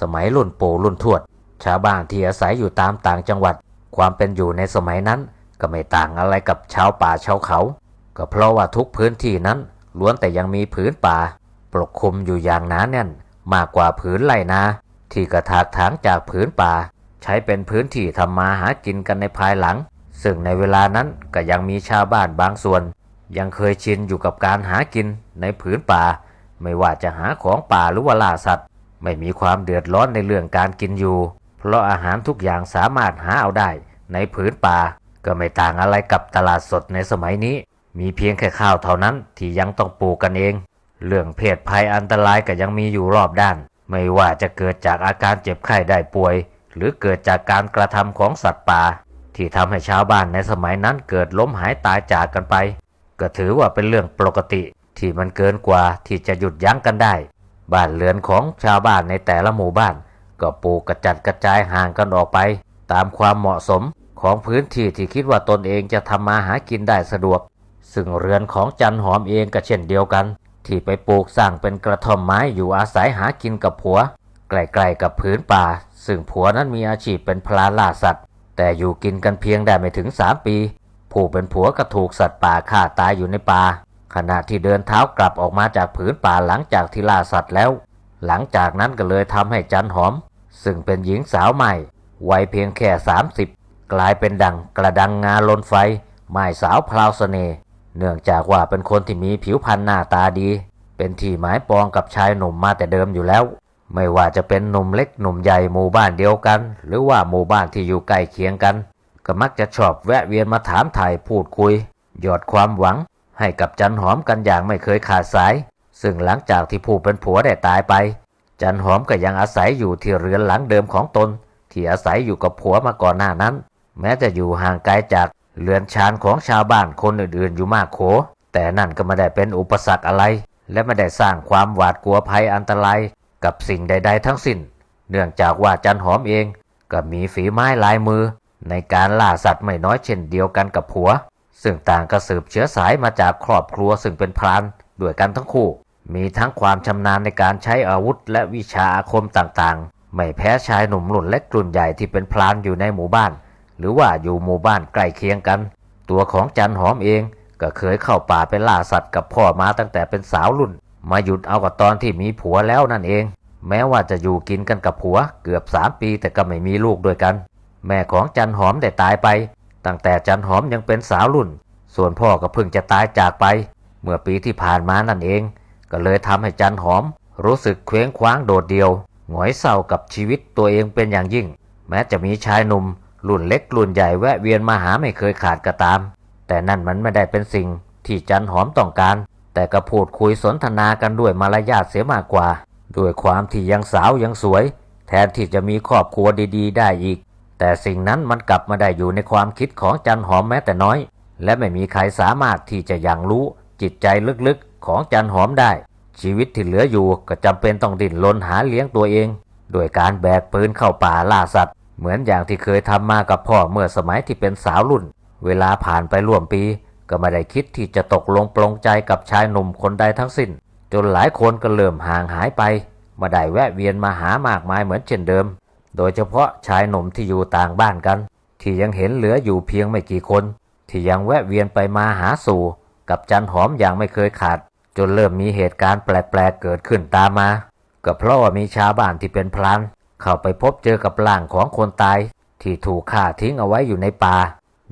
สมัยรุ่นปู่รุ่นทวด ชาวบ้านที่อาศัยอยู่ตามต่างจังหวัด ความเป็นอยู่ในสมัยนั้นก็ไม่ต่างอะไรกับชาวป่าชาวเขา ก็เพราะว่าทุกพื้นที่นั้นล้วนแต่ยังมีผืนป่า ปกคลุมอยู่อย่างหนาแน่น มากกว่าผืนไรนา ที่กระถากถางจากผืนป่า ใช้เป็นพื้นที่ทำมาหากินกันในภายหลัง ซึ่งในเวลานั้นก็ยังมีชาวบ้านบางส่วน ยังเคยชินอยู่กับการหากินในผืนป่า ไม่ว่าจะหาของป่าหรือว่าล่าสัตว์ ไม่มีความเดือดร้อนในเรื่องการกินอยู่ เพราะอาหารทุกอย่างสามารถหาเอาได้ในผืนป่า ก็ไม่ต่างอะไรกับตลาดสดในสมัยนี้ มีเพียงแค่ข้าวเท่านั้นที่ยังต้องปลูกกันเอง เรื่องเพศภัยอันตรายก็ยังมีอยู่รอบด้าน ไม่ว่าจะเกิดจากอาการเจ็บไข้ได้ป่วย หรือเกิดจากการกระทำของสัตว์ป่า ที่ทำให้ชาวบ้านในสมัยนั้นเกิดล้มหายตายจากกันไป ก็ถือว่าเป็นเรื่องปกติที่มันเกินกว่าที่จะหยุดยั้งกันได้ บ้านเรือนของชาวบ้านในแต่ละหมู่บ้าน ก็ปลูกกระจัดกระจายห่างกันออกไป ตามความเหมาะสมของพื้นที่ที่คิดว่าตนเองจะทำมาหากินได้สะดวก ซึ่งเรือนของจันหอมเองก็เช่นเดียวกัน ที่ไปปลูกสร้างเป็นกระท่อมไม้อยู่อาศัยหากินกับผัวใกล้ๆกับผืนป่า ซึ่งผัวนั้นมีอาชีพเป็นพลานล่าสัตว์ แต่อยู่กินกันเพียงได้ไม่ถึงสามปี ผู้เป็นผัวก็ถูกสัตว์ป่าฆ่าตายอยู่ในป่า ขณะที่เดินเท้ากลับออกมาจากผืนป่าหลังจากที่ล่าสัตว์แล้ว หลังจากนั้นก็เลยทำให้จันหอม ซึ่งเป็นหญิงสาวใหม่วัยเพียงแค่ 30 กลายเป็นดังกระดังงาลนไฟไม้สาวพลาวเสน่ห์เนื่องจากว่าเป็นคนที่มีผิวพรรณหน้าตาดี เป็นที่หมายปองกับชายหนุ่มมาแต่เดิมอยู่แล้ว ไม่ว่าจะเป็นหนุ่มเล็กหนุ่มใหญ่หมู่บ้านเดียวกัน หรือว่าหมู่บ้านที่อยู่ใกล้เคียงกัน ก็มักจะชอบแวะเวียนมาถามถ่ายพูดคุย หยอดความหวัง ให้กับจันหอมกันอย่างไม่เคยขาดสาย ซึ่งหลังจากที่ผู้เป็นผัวได้ตายไป จันหอมก็ยังอาศัยอยู่ที่เรือนหลังเดิมของตน ที่อาศัยอยู่กับผัวมาก่อนหน้านั้น แม้จะอยู่ห่างไกลจากเรือนชานของชาวบ้านคนอื่นๆอยู่มากโข แต่นั่นก็ไม่ได้เป็นอุปสรรคอะไร และไม่ได้สร้างความหวาดกลัวภัยอันตรายกับสิ่งใด ๆ ทั้งสิ้น เนื่องจากว่าจันหอมเองก็มีฝีไม้ลายมือ ในการล่าสัตว์ไม่น้อยเช่นเดียวกันกับผัว ซึ่งต่างก็สืบเชื้อสายมาจากครอบครัวซึ่งเป็นพรานด้วยกันทั้งคู่ มีทั้งความชำนาญในการใช้อาวุธและวิชาอาคมต่างๆ ไม่แพ้ชายหนุ่มหลุ่นเล็กรุ่นใหญ่ที่เป็นพรานอยู่ในหมู่บ้าน หรือว่าอยู่หมู่บ้านใกล้เคียงกัน ตัวของจันหอมเองก็เคยเข้าป่าไปล่าสัตว์กับพ่อมาตั้งแต่เป็นสาวรุ่น มาหยุดเอากับตอนที่มีผัวแล้วนั่นเอง แม้ว่าจะอยู่กินกันกับผัวเกือบสามปีแต่ก็ไม่มีลูกด้วยกัน แม่ของจันหอมได้ตายไป ตั้งแต่จันหอมยังเป็นสาวรุ่น ส่วนพ่อก็เพิ่งจะตายจากไป เมื่อปีที่ผ่านมานั่นเอง ก็เลยทำให้จันหอม รู้สึกเคว้งคว้างโดดเดี่ยวหงอยเศร้ากับชีวิตตัวเองเป็นอย่างยิ่ง แม้จะมีชายหนุ่มรุ่นเล็กรุ่นใหญ่แวะเวียนมาหาไม่เคยขาดก็ตาม แต่นั่นมันไม่ได้เป็นสิ่งที่จันหอมต้องการ แต่ก็พูดคุยสนทนากันด้วยมารยาทเสียมากกว่า ด้วยความที่ยังสาวยังสวย แทนที่จะมีครอบครัวดีๆ ได้อีก แต่สิ่งนั้นมันกลับมาได้อยู่ในความคิดของจันหอมแม้แต่น้อย และไม่มีใครสามารถที่จะยังรู้จิตใจลึกๆของจันหอมได้ ชีวิตที่เหลืออยู่ก็จำเป็นต้องดิ้นรนหาเลี้ยงตัวเอง โดยการแบกปืนเข้าป่าล่าสัตว์ เหมือนอย่างที่เคยทำมากับพ่อเมื่อสมัยที่เป็นสาวรุ่น เวลาผ่านไปร่วมปี ก็ไม่ได้คิดที่จะตกลงปลงใจกับชายหนุ่มคนใดทั้งสิ้น จนหลายคนก็เริ่มห่างหายไปมาได้แวะเวียนมาหามากมายเหมือนเช่นเดิม โดยเฉพาะชายหนุ่มที่อยู่ต่างบ้านกัน ที่ยังเห็นเหลืออยู่เพียงไม่กี่คน ที่ยังแวะเวียนไปมาหาสู่ กับจันหอมอย่างไม่เคยขาด จนเริ่มมีเหตุการณ์แปลกๆเกิดขึ้นตามมาก็เพราะว่ามีชาวบ้านที่เป็นพลานเข้าไปพบเจอกับร่างของคนตาย ที่ถูกฆ่าทิ้งเอาไว้อยู่ในป่า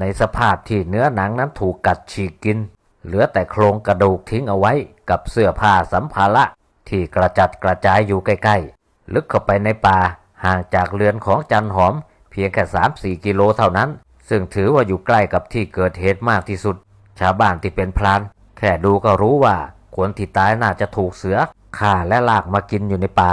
ในสภาพที่เนื้อหนังนั้นถูกกัดฉีกกิน เหลือแต่โครงกระดูกทิ้งเอาไว้กับเสื้อผ้าสัมภาระที่กระจัดกระจายอยู่ใกล้ๆ ลึกเข้าไปในป่า ห่างจากเรือนของจันหอมเพียงแค่สามสี่กิโลเท่านั้น ซึ่งถือว่าอยู่ใกล้กับที่เกิดเหตุมากที่สุด ชาวบ้านที่เป็นพลาน แค่ดูก็รู้ว่าคนที่ตายน่าจะถูกเสือฆ่าและลากมากินอยู่ในป่า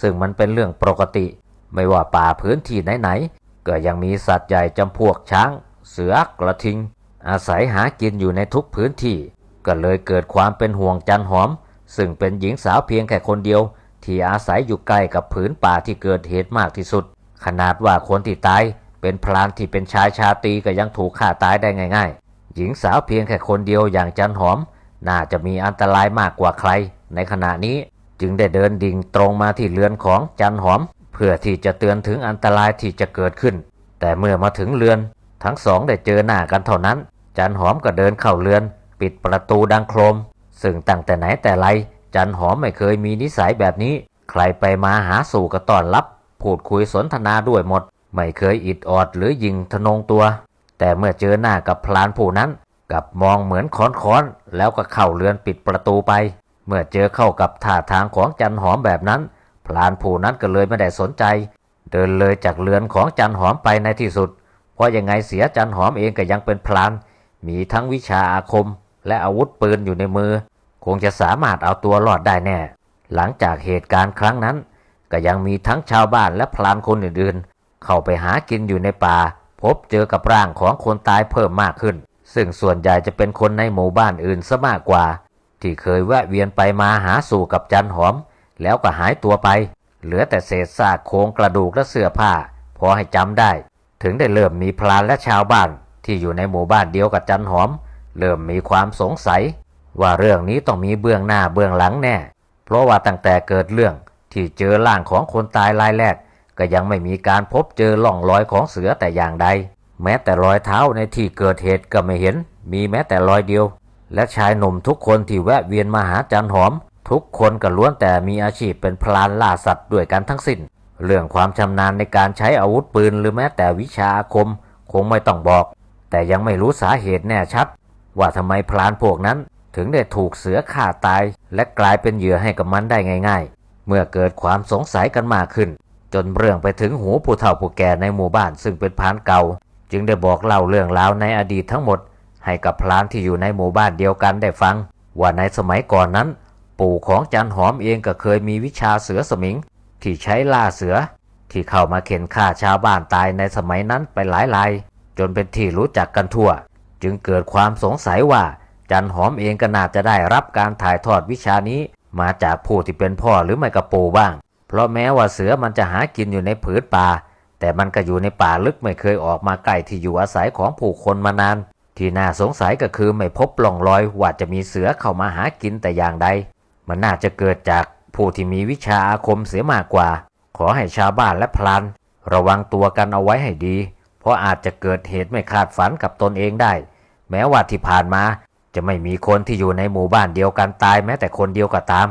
ซึ่งมันเป็นเรื่องปกติ ไม่ว่าป่าพื้นที่ไหนๆก็ยังมีสัตว์ใหญ่จำพวกช้าง เสือกระทิง อาศัยหากินอยู่ในทุกพื้นที่ ก็เลยเกิดความเป็นห่วงจันหอม ซึ่งเป็นหญิงสาวเพียงแค่คนเดียว ที่อาศัยอยู่ใกล้กับผืนป่าที่เกิดเหตุมากที่สุด ขนาดว่าคนที่ตายเป็นพลานที่เป็นชายชาตีก็ยังถูกฆ่าตายได้ง่าย ๆ หญิงสาวเพียงแค่คนเดียวอย่างจันหอม น่าจะมีอันตรายมากกว่าใคร ในขณะนี้จึงได้เดินดิ่งตรงมาที่เรือนของจันหอม เพื่อที่จะเตือนถึงอันตรายที่จะเกิดขึ้น แต่เมื่อมาถึงเรือน ทั้งสองได้เจอหน้ากันเท่านั้น จันหอมก็เดินเข้าเรือน ปิดประตูดังโครม ซึ่งตั้งแต่ไหนแต่ไร จันหอมไม่เคยมีนิสัยแบบนี้ ใครไปมาหาสู่ก็ต้อนรับ พูดคุยสนทนาด้วยหมด ไม่เคยอิดออดหรือยิงทะนงตัว แต่เมื่อเจอหน้ากับพลานผู้นั้นกับมองเหมือนค้อนๆแล้วก็เข้าเรือนปิดประตูไป เมื่อเจอเข้ากับท่าทางของจันหอมแบบนั้น พลานผู้นั้นก็เลยไม่ได้สนใจ เดินเลยจากเรือนของจันหอมไปในที่สุด เพราะยังไงเสียจันหอมเองก็ยังเป็นพลาน มีทั้งวิชาอาคม และอาวุธปืนอยู่ในมือ คงจะสามารถเอาตัวรอดได้แน่ หลังจากเหตุการณ์ครั้งนั้น ก็ยังมีทั้งชาวบ้านและพลานคนอื่นๆ เข้าไปหากินอยู่ในป่า พบเจอกับร่างของคนตายเพิ่มมากขึ้น ซึ่งส่วนใหญ่จะเป็นคนในหมู่บ้านอื่นซะมากกว่า ที่เคยแวะเวียนไปมาหาสู่กับจันหอม แล้วก็หายตัวไป เหลือแต่เศษซากโครงกระดูกและเสื้อผ้า พอให้จำได้ ถึงได้เริ่มมีพลานและชาวบ้านที่อยู่ในหมู่บ้านเดียวกับจันหอม เริ่มมีความสงสัย ว่าเรื่องนี้ต้องมีเบื้องหน้าเบื้องหลังแน่ เพราะว่าตั้งแต่เกิดเรื่องที่เจอร่างของคนตายรายแรก ก็ยังไม่มีการพบเจอล่องรอยของเสือแต่อย่างใด แม้แต่รอยเท้าในที่เกิดเหตุก็ไม่เห็น มีแม้แต่รอยเดียว และชายหนุ่มทุกคนที่แวะเวียนมาหาจันหอม ทุกคนก็ล้วนแต่มีอาชีพเป็นพลานล่าสัตว์ด้วยกันทั้งสิ้น เรื่องความชำนาญในการใช้อาวุธปืนหรือแม้แต่วิชาอาคม คงไม่ต้องบอก แต่ยังไม่รู้สาเหตุแน่ชัด ว่าทำไมพลานพวกนั้น ถึงได้ถูกเสือฆ่าตาย และกลายเป็นเหยื่อให้กับมันได้ง่าย ๆ เมื่อเกิดความสงสัยกันมากขึ้น จนเรื่องไปถึงหูผู้เฒ่าผู้แก่ในหมู่บ้านซึ่งเป็นพานเก่า จึงได้บอกเล่าเรื่องราวในอดีตทั้งหมด ให้กับพรานที่อยู่ในหมู่บ้านเดียวกันได้ฟัง ว่าในสมัยก่อนนั้น ปู่ของจันหอมเองก็เคยมีวิชาเสือสมิง ที่ใช้ล่าเสือ ที่เข้ามาเข็นฆ่าชาวบ้านตายในสมัยนั้นไปหลายรายจนเป็นที่รู้จักกันทั่ว จึงเกิดความสงสัยว่า จันหอมเองก็น่าจะได้รับการถ่ายทอดวิชานี้ มาจากผู้ที่เป็นพ่อหรือไม่ก็ปู่บ้าง เพราะแม้ว่าเสือมันจะหากินอยู่ในผืนป่า แต่มันก็อยู่ในป่าลึกไม่เคยออกมาใกล้ที่อยู่อาศัยของผู้คนมานาน ที่น่าสงสัยก็คือไม่พบปล่องรอยว่าจะมีเสือเข้ามาหากินแต่อย่างใด มันน่าจะเกิดจากผู้ที่มีวิชาอาคมเสียมากกว่า ขอให้ชาวบ้านและพลานระวังตัวกันเอาไว้ให้ดี เพราะอาจจะเกิดเหตุไม่คาดฝันกับตนเองได้ แม้ว่าที่ผ่านมา จะไม่มีคนที่อยู่ในหมู่บ้านเดียวกันตายแม้แต่คนเดียวก็ตาม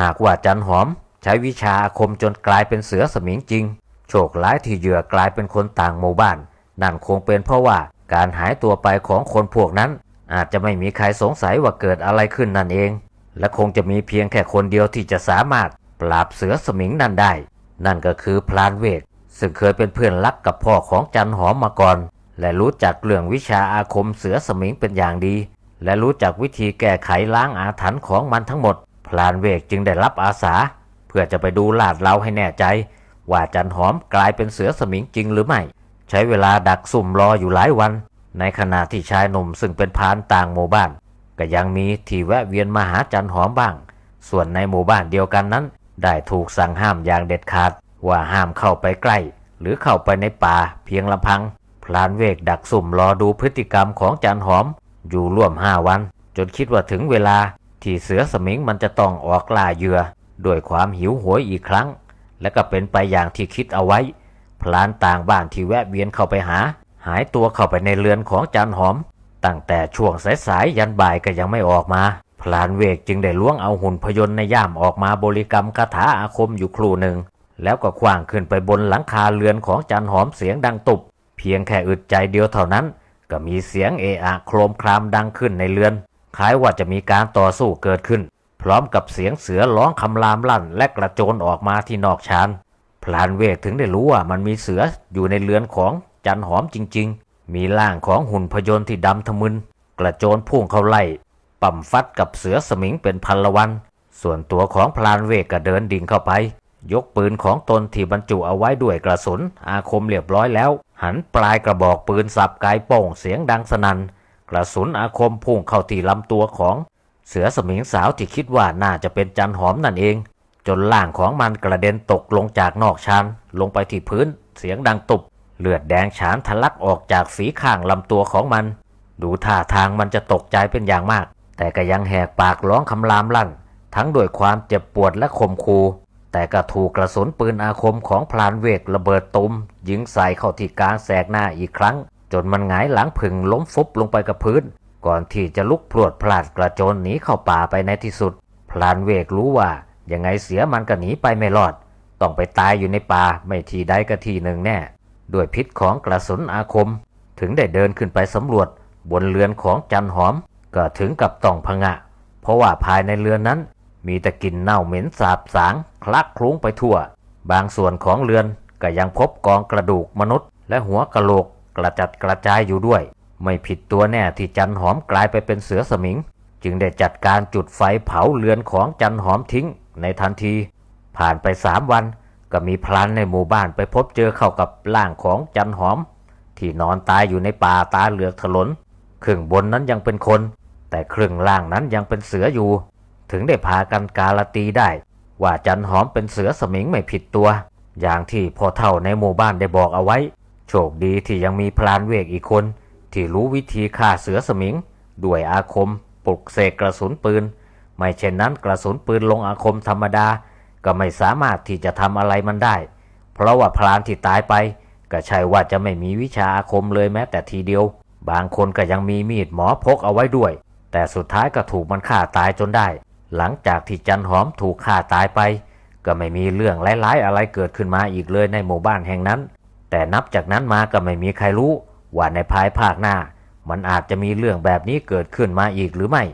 หากว่าจันหอม ใช้วิชาอาคมจนกลายเป็นเสือสมิงจริง โชคร้ายที่เหยื่อกลายเป็นคนต่างหมู่บ้าน นั่นคงเป็นเพราะว่าการหายตัวไปของคนพวกนั้น อาจจะไม่มีใครสงสัยว่าเกิดอะไรขึ้นนั่นเอง และคงจะมีเพียงแค่คนเดียวที่จะสามารถปราบเสือสมิงนั่นได้ นั่นก็คือพลานเวกซึ่งเคยเป็นเพื่อนรักกับพ่อของจันหอมมาก่อน และรู้จักเรื่องวิชาอาคมเสือสมิงเป็นอย่างดี และรู้จักวิธีแก้ไขล้างอาถรรพ์ของมันทั้งหมด พลานเวกจึงได้รับอาสา เพื่อจะไปดูลาดเราให้แน่ใจ ว่าจันหอมกลายเป็นเสือสมิงจริงหรือไม่ ใช้เวลาดักซุ่มรออยู่หลายวัน ในขณะที่ชายหนุ่มซึ่งเป็นพานต่างหมู่บ้าน ก็ยังมีที่แวะเวียนมาหาจันหอมบ้าง ส่วนในหมู่บ้านเดียวกันนั้น ได้ถูกสั่งห้ามอย่างเด็ดขาด ว่าห้ามเข้าไปใกล้ หรือเข้าไปในป่าเพียงลำพังพลานเวกดักสุ่มรอดูพฤติกรรมของจันหอม อยู่ร่วมห้าวัน จนคิดว่าถึงเวลาที่เสือสมิงมันจะต้องออกล่าเหยื่อด้วยความหิวโหยอีกครั้ง และก็เป็นไปอย่างที่คิดเอาไว้ พลานต่างบ้านที่แวะเวียนเข้าไปหา หายตัวเข้าไปในเรือนของจันหอม ตั้งแต่ช่วงสายๆยันบ่ายก็ยังไม่ออกมา พลานเวกจึงได้ล้วงเอาหุ่นพยนต์ในย่ามออกมาบริกรรมคาถาอาคมอยู่ครู่หนึ่ง แล้วก็คว้างขึ้นไปบนหลังคาเรือนของจันหอมเสียงดังตุบ เพียงแค่อึดใจเดียวเท่านั้น ก็มีเสียงเอะอะโครมครามดังขึ้นในเรือน คล้ายว่าจะมีการต่อสู้เกิดขึ้น พร้อมกับเสียงเสือร้องคำรามลั่น และกระโจนออกมาที่นอกชานพลานเวกถึงได้รู้ว่ามันมีเสืออยู่ในเรือนของจันหอมจริง ๆ มีร่างของหุ่นพยนต์ที่ดำทะมึน กระโจนพุ่งเข้าไล่ปั่มฟัดกับเสือสมิงเป็นพันละวัน ส่วนตัวของพลานเวกก็เดินดิ่งเข้าไป ยกปืนของตนที่บรรจุเอาไว้ด้วยกระสุนอาคมเรียบร้อยแล้ว หันปลายกระบอกปืนสับไกายโป่งเสียงดังสนั่นกระสุนอาคมพุ่งเข้าที่ลำตัวของเสือสมิงสาวที่คิดว่าน่าจะเป็นจันหอมนั่นเอง จนล่างของมันกระเด็นตกลงจากนอกชานลงไปที่พื้น เสียงดังตุบ เลือดแดงฉานทะลักออกจากฝีข้างลำตัวของมัน ดูท่าทางมันจะตกใจเป็นอย่างมาก แต่ก็ยังแหกปากร้องคำรามลั่น ทั้งด้วยความเจ็บปวดและข่มคู แต่ก็ถูกกระสุนปืนอาคมของพลานเวกระเบิดตุมยิงใส่เข้าที่กลางแสกหน้าอีกครั้ง จนมันหงายหลังผึ่งล้มฟุบลงไปกับพื้น ก่อนที่จะลุกพรวดพลาดกระโจนหนีเข้าป่าไปในที่สุด พลานเวกรู้ว่ายังไงเสียมันก็หนีไปไม่รอด ต้องไปตายอยู่ในป่าไม่ทีใดก็ทีหนึ่งแน่ ด้วยพิษของกระสุนอาคม ถึงได้เดินขึ้นไปสำรวจ บนเรือนของจันหอม ก็ถึงกับต้องพงะ เพราะว่าภายในเรือนนั้น มีแต่กลิ่นเน่าเหม็นสาบสางคลักคลุ้งไปทั่ว บางส่วนของเรือนก็ยังพบกองกระดูกมนุษย์ และหัวกะโหลกกระจัดกระจายอยู่ด้วย ไม่ผิดตัวแน่ที่จันหอมกลายไปเป็นเสือสมิง จึงได้จัดการจุดไฟเผาเรือนของจันหอมทิ้งในทันที ผ่านไปสามวันก็มีพลันในหมู่บ้านไปพบเจอเข้ากับร่างของจันหอม ที่นอนตายอยู่ในป่าตาเหลือกถลนครึ่งบนนั้นยังเป็นคน แต่ครึ่งล่างนั้นยังเป็นเสืออยู่ ถึงได้พากันการัตีได้ ว่าจันหอมเป็นเสือสมิงไม่ผิดตัว อย่างที่พ่อเท่าในหมู่บ้านได้บอกเอาไว้ โชคดีที่ยังมีพลานเวกอีกคน ที่รู้วิธีฆ่าเสือสมิง ด้วยอาคมปลุกเสกกระสุนปืน ไม่เช่นนั้นกระสุนปืนลงอาคมธรรมดา ก็ไม่สามารถที่จะทำอะไรมันได้ เพราะว่าพลานที่ตายไป ก็ใช่ว่าจะไม่มีวิชาอาคมเลยแม้แต่ทีเดียว บางคนก็ยังมีมีดหมอพกเอาไว้ด้วย แต่สุดท้ายก็ถูกมันฆ่าตายจนได้ หลังจากที่จันหอมถูกฆ่าตายไป ก็ไม่มีเรื่องร้ายๆอะไรเกิดขึ้นมาอีกเลยในหมู่บ้านแห่งนั้น แต่นับจากนั้นมาก็ไม่มีใครรู้ว่าในภายภาคหน้า มันอาจจะมีเรื่องแบบนี้เกิดขึ้นมาอีกหรือไม่